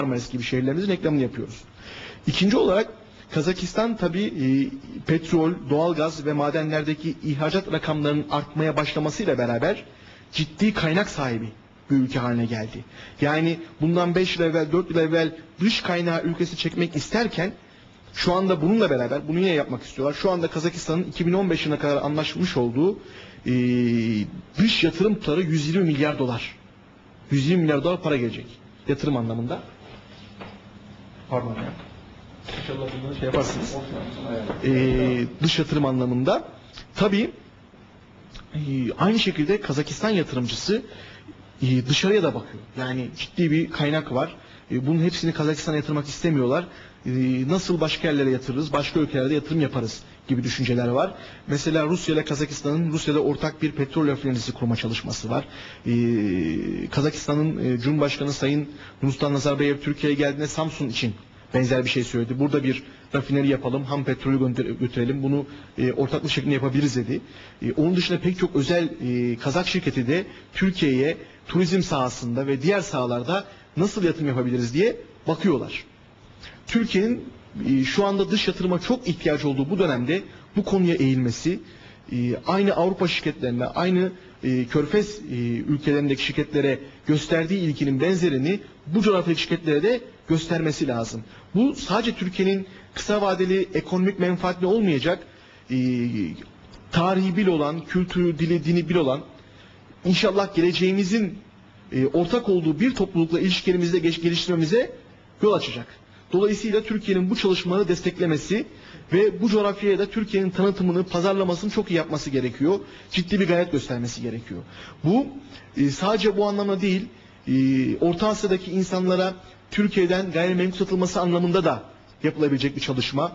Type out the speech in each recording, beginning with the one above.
Marmaris gibi şehirlerimizin reklamını yapıyoruz. İkinci olarak Kazakistan tabii e, petrol, doğalgaz ve madenlerdeki ihracat rakamlarının artmaya başlamasıyla beraber ciddi kaynak sahibi bir ülke haline geldi. Yani bundan 5 yıl evvel, 4 yıl evvel dış kaynağı ülkesi çekmek isterken şu anda bununla beraber bunu yine yapmak istiyorlar. Şu anda Kazakistan'ın 2015 yılına kadar anlaşmış olduğu e, dış yatırım tutarı 120 milyar dolar. 120 milyar dolar para gelecek. Yatırım anlamında. Pardon ya. İnşallah bunları şey yaparsınız. Ee, dış yatırım anlamında. Tabii e, aynı şekilde Kazakistan yatırımcısı e, dışarıya da bakıyor. Yani ciddi bir kaynak var. E, bunun hepsini Kazakistan'a yatırmak istemiyorlar. E, nasıl başka yerlere yatırırız, başka ülkelerde yatırım yaparız gibi düşünceler var. Mesela Rusya ile Kazakistan'ın Rusya'da ortak bir petrol rafinerisi kurma çalışması var. E, Kazakistan'ın e, Cumhurbaşkanı Sayın Nursultan Nazarbayev Türkiye'ye geldiğinde Samsun için benzer bir şey söyledi. Burada bir rafineri yapalım, ham petrolü götürelim, bunu e, ortaklık şeklinde yapabiliriz dedi. Onun dışında pek çok özel Kazak şirketi de Türkiye'ye turizm sahasında ve diğer sahalarda nasıl yatırım yapabiliriz diye bakıyorlar. Türkiye'nin e, şu anda dış yatırıma çok ihtiyacı olduğu bu dönemde bu konuya eğilmesi, e, aynı Avrupa şirketlerine, aynı e, Körfez ülkelerindeki şirketlere gösterdiği ilginin benzerini bu coğrafyadaki şirketlere de göstermesi lazım. Bu sadece Türkiye'nin kısa vadeli ekonomik menfaatli olmayacak, tarihi bil olan, kültürü, dili, dini bil olan, inşallah geleceğimizin e, ortak olduğu bir toplulukla ilişkilerimizi geliştirmemize yol açacak. Dolayısıyla Türkiye'nin bu çalışmaları desteklemesi ve bu coğrafyaya da Türkiye'nin tanıtımını, pazarlamasını çok iyi yapması gerekiyor. Ciddi bir gayret göstermesi gerekiyor. Bu e, sadece bu anlamda değil, e, Orta Asya'daki insanlara Türkiye'den gayrimenkul satılması anlamında da yapılabilecek bir çalışma.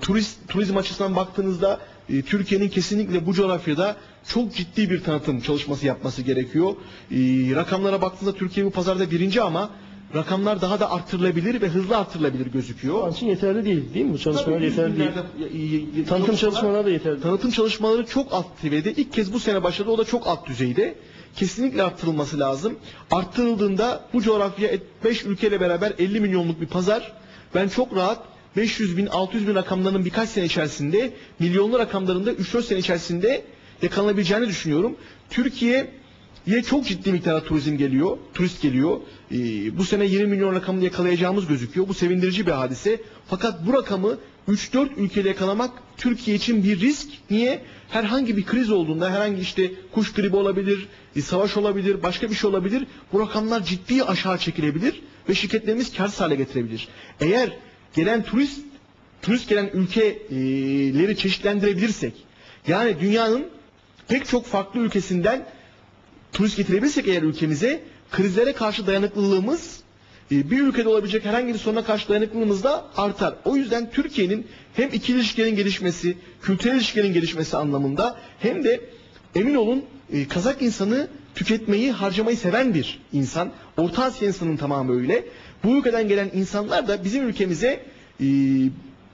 Turist turizm açısından baktığınızda e, Türkiye'nin kesinlikle bu coğrafyada çok ciddi bir tanıtım çalışması yapması gerekiyor. E, rakamlara baktığınızda Türkiye bu pazarda birinci ama rakamlar daha da arttırılabilir ve hızlı arttırılabilir Şu gözüküyor. an için yeterli değil değil mi? Bu çalışmalar Tabii yeterli değil. Tanıtım çalışmaları da yeterli. Tanıtım çalışmaları çok alt seviyede. İlk kez bu sene başladı. O da çok alt düzeyde. Kesinlikle arttırılması lazım. Arttırıldığında bu coğrafya 5 ülkeyle beraber 50 milyonluk bir pazar. Ben çok rahat 500 bin, 600 bin rakamlarının birkaç sene içerisinde, milyonlu rakamlarında 3-4 sene içerisinde yakalanabileceğini düşünüyorum. Türkiye'ye çok ciddi miktarda turizm geliyor, turist geliyor. Ee, bu sene 20 milyon rakamını yakalayacağımız gözüküyor. Bu sevindirici bir hadise. Fakat bu rakamı 3-4 ülkede yakalamak Türkiye için bir risk. Niye? Herhangi bir kriz olduğunda, herhangi işte kuş gribi olabilir, e, savaş olabilir, başka bir şey olabilir. Bu rakamlar ciddi aşağı çekilebilir ve şirketlerimiz kârsız hale getirebilir. Eğer gelen turist, turist gelen ülkeleri çeşitlendirebilirsek, yani dünyanın pek çok farklı ülkesinden turist getirebilirsek eğer ülkemize krizlere karşı dayanıklılığımız e, bir ülkede olabilecek herhangi bir soruna karşı dayanıklılığımız da artar. O yüzden Türkiye'nin hem ikili ilişkilerin gelişmesi, kültürel ilişkilerin gelişmesi anlamında hem de emin olun e, Kazak insanı tüketmeyi, harcamayı seven bir insan. Orta Asya insanının tamamı öyle. Bu ülkeden gelen insanlar da bizim ülkemize e,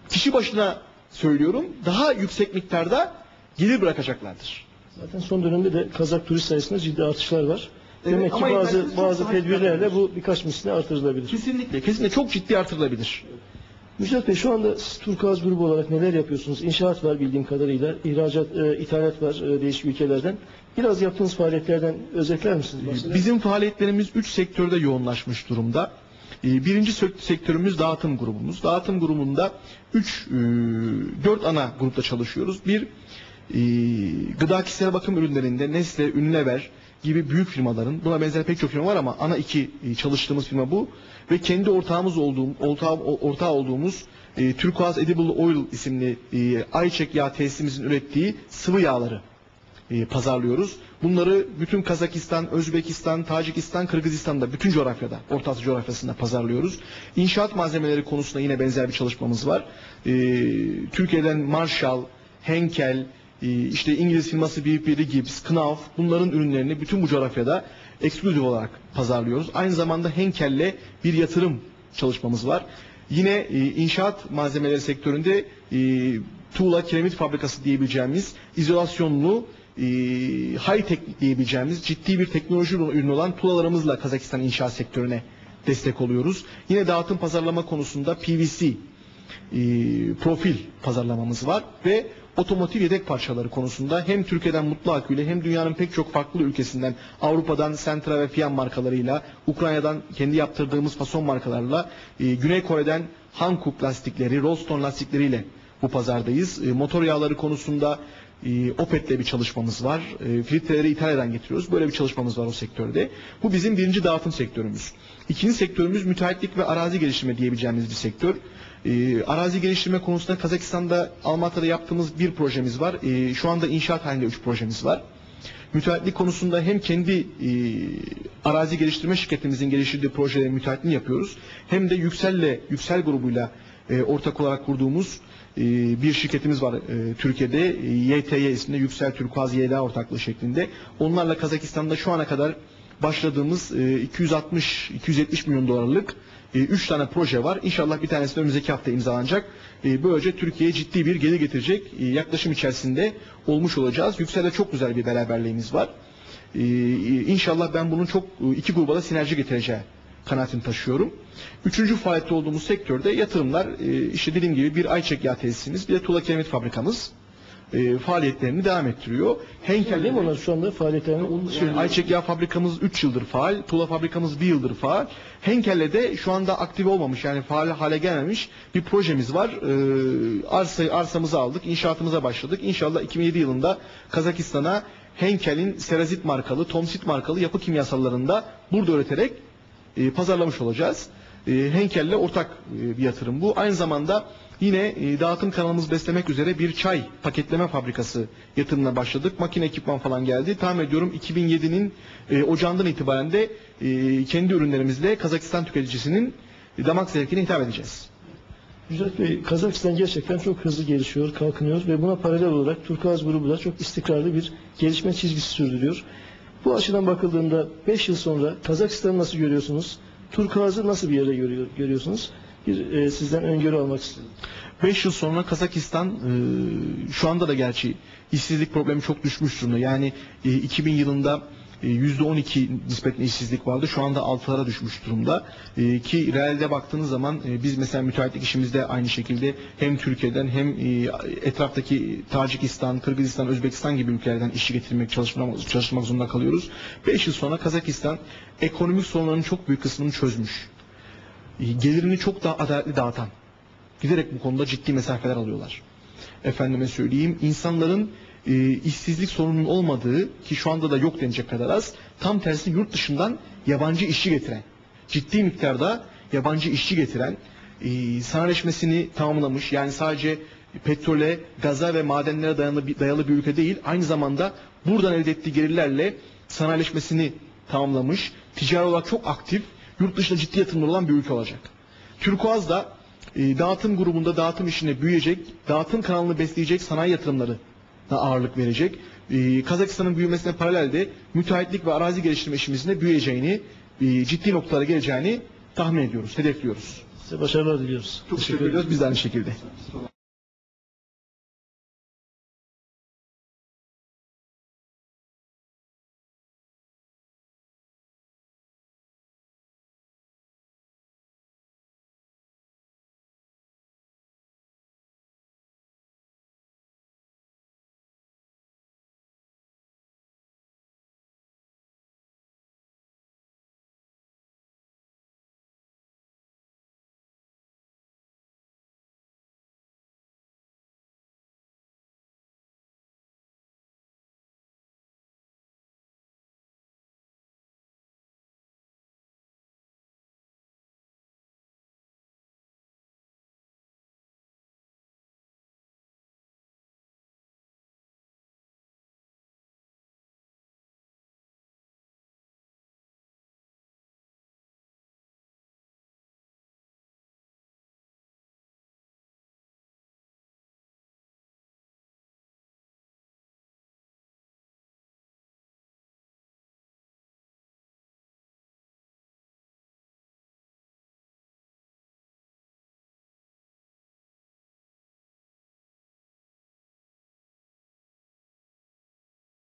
kişi başına söylüyorum daha yüksek miktarda gelir bırakacaklardır. Zaten son dönemde de Kazak turist sayısında ciddi artışlar var. Evet, Demek ki bazı bazı tedbirlerle bu birkaç misline artırılabilir. Kesinlikle, kesinlikle çok ciddi artırılabilir. Müjdat Bey şu anda siz Turkuaz grubu olarak neler yapıyorsunuz? İnşaat var bildiğim kadarıyla, ihracat, e, ithalat var e, değişik ülkelerden. Biraz yaptığınız faaliyetlerden özetler misiniz? Bahseder Bizim faaliyetlerimiz 3 sektörde yoğunlaşmış durumda. Ee, Birinci sektörümüz dağıtım grubumuz. Dağıtım grubunda 3 4 ana grupta çalışıyoruz. Bir e, gıda kişisel bakım ürünlerinde Nestle, Unilever gibi büyük firmaların buna benzer pek çok firma var ama ana iki e, çalıştığımız firma bu ve kendi ortağımız olduğum ortağı, ortağı olduğumuz e, Turquoise Edible Oil isimli e, ayçiçek yağı tesisimizin ürettiği sıvı yağları e, pazarlıyoruz. Bunları bütün Kazakistan, Özbekistan, Tacikistan, Kırgızistan'da bütün coğrafyada, Orta Asya coğrafyasında pazarlıyoruz. İnşaat malzemeleri konusunda yine benzer bir çalışmamız var. E, Türkiye'den Marshall, Henkel, işte İngiliz firması BP Gibbs, Knauf bunların ürünlerini bütün bu coğrafyada ekskluzif olarak pazarlıyoruz. Aynı zamanda Henkel'le bir yatırım çalışmamız var. Yine e, inşaat malzemeleri sektöründe e, tuğla kiremit fabrikası diyebileceğimiz izolasyonlu e, high tech diyebileceğimiz ciddi bir teknoloji ürünü olan tuğlalarımızla Kazakistan inşaat sektörüne destek oluyoruz. Yine dağıtım pazarlama konusunda PVC profil pazarlamamız var ve otomotiv yedek parçaları konusunda hem Türkiye'den mutlu aküyle hem dünyanın pek çok farklı ülkesinden Avrupa'dan Sentra ve Fiat markalarıyla Ukrayna'dan kendi yaptırdığımız fason markalarla e, Güney Kore'den Hankook lastikleri, Rolston lastikleriyle bu pazardayız. E, motor yağları konusunda e, Opet'le bir çalışmamız var. E, filtreleri İtalya'dan getiriyoruz. Böyle bir çalışmamız var o sektörde. Bu bizim birinci dağıtım sektörümüz. İkinci sektörümüz müteahhitlik ve arazi geliştirme diyebileceğimiz bir sektör. E, arazi geliştirme konusunda Kazakistan'da Almatı'da yaptığımız bir projemiz var. E, şu anda inşaat halinde üç projemiz var. Müteahhitlik konusunda hem kendi e, arazi geliştirme şirketimizin geliştirdiği projelerin müteahhitliğini yapıyoruz. Hem de Yüksel'le, Yüksel grubuyla e, ortak olarak kurduğumuz e, bir şirketimiz var e, Türkiye'de. E, YTY isminde Yüksel Türkuaz YDA ortaklığı şeklinde. Onlarla Kazakistan'da şu ana kadar başladığımız e, 260-270 milyon dolarlık 3 tane proje var. İnşallah bir tanesi de önümüzdeki hafta imzalanacak. E, Böylece Türkiye'ye ciddi bir gelir getirecek e, yaklaşım içerisinde olmuş olacağız. Yüksel'de çok güzel bir beraberliğimiz var. E, İnşallah ben bunun çok e, iki gruba da sinerji getireceği kanaatini taşıyorum. Üçüncü faaliyette olduğumuz sektörde yatırımlar, e, işte dediğim gibi bir ayçek yağ tesisimiz, bir de tuğla kiremit fabrikamız e, faaliyetlerini devam ettiriyor. Henkel Değil mi onlar şu anda faaliyetlerini? yani ayçiçek yağı fabrikamız 3 yıldır faal, tuğla fabrikamız 1 yıldır faal. Henkel'le de şu anda aktif olmamış yani faal hale gelmemiş bir projemiz var. Ee, arsa, arsamızı aldık, inşaatımıza başladık. İnşallah 2007 yılında Kazakistan'a Henkel'in Serazit markalı, Tomsit markalı yapı kimyasallarında burada üreterek e, pazarlamış olacağız. E, Henkel'le ortak e, bir yatırım bu. Aynı zamanda yine e, dağıtım kanalımız beslemek üzere bir çay paketleme fabrikası yatırımına başladık. Makine ekipman falan geldi. Tahmin ediyorum 2007'nin e, ocağından itibaren de e, kendi ürünlerimizle Kazakistan tüketicisinin e, damak zevkine hitap edeceğiz. Müjdat Bey, Kazakistan gerçekten çok hızlı gelişiyor, kalkınıyor ve buna paralel olarak Turkuaz grubu da çok istikrarlı bir gelişme çizgisi sürdürüyor. Bu açıdan bakıldığında 5 yıl sonra Kazakistan'ı nasıl görüyorsunuz? Turkuaz'ı nasıl bir yere görüyor, görüyorsunuz? Bir e, sizden öngörü almak istedim. 5 yıl sonra Kazakistan e, şu anda da gerçi işsizlik problemi çok düşmüş durumda. Yani e, 2000 yılında e, %12 nispetle işsizlik vardı. Şu anda 6'lara düşmüş durumda. E, ki realde baktığınız zaman e, biz mesela müteahhitlik işimizde aynı şekilde hem Türkiye'den hem e, etraftaki Tacikistan, Kırgızistan, Özbekistan gibi ülkelerden işçi getirmek, çalışmak, çalışmak zorunda kalıyoruz. 5 yıl sonra Kazakistan ekonomik sorunların çok büyük kısmını çözmüş. Gelirini çok daha adaletli dağıtan, giderek bu konuda ciddi mesafeler alıyorlar. Efendime söyleyeyim insanların e, işsizlik sorununun olmadığı ki şu anda da yok denecek kadar az tam tersi yurt dışından yabancı işçi getiren ciddi miktarda yabancı işçi getiren e, sanayileşmesini tamamlamış yani sadece petrole, gaza ve madenlere dayalı bir, dayalı bir ülke değil aynı zamanda buradan elde ettiği gelirlerle sanayileşmesini tamamlamış ticari olarak çok aktif yurt dışında ciddi yatırımları olan bir ülke olacak. Türkuaz da e, dağıtım grubunda dağıtım işine büyüyecek, dağıtım kanalını besleyecek sanayi yatırımları da ağırlık verecek. E, Kazakistan'ın büyümesine paralel de müteahhitlik ve arazi geliştirme işimizin de büyüyeceğini, e, ciddi noktalara geleceğini tahmin ediyoruz, hedefliyoruz. Size başarılar diliyoruz. Çok teşekkür ediyoruz. Biz de aynı şekilde.